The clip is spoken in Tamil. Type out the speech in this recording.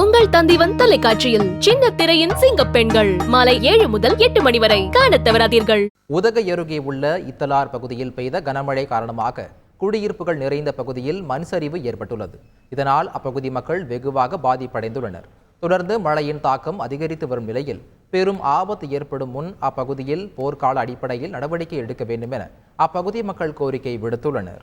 உங்கள் தந்திவன் தொலைக்காட்சியில் சின்ன திரையின் சிங்க பெண்கள். மாலை ஏழு முதல் எட்டு மணி வரை காண தவறாதீர்கள். உதகை அருகே உள்ள இத்தலார் பகுதியில் பெய்த கனமழை காரணமாக குடியிருப்புகள் நிறைந்த பகுதியில் மண் சரிவு ஏற்பட்டுள்ளது. இதனால் அப்பகுதி மக்கள் வெகுவாக பாதிப்படைந்துள்ளனர். தொடர்ந்து மழையின் தாக்கம் அதிகரித்து வரும் நிலையில் பெரும் ஆபத்து ஏற்படும் முன் அப்பகுதியில் போர்க்கால அடிப்படையில் நடவடிக்கை எடுக்க வேண்டும் என அப்பகுதி மக்கள் கோரிக்கை விடுத்துள்ளனர்.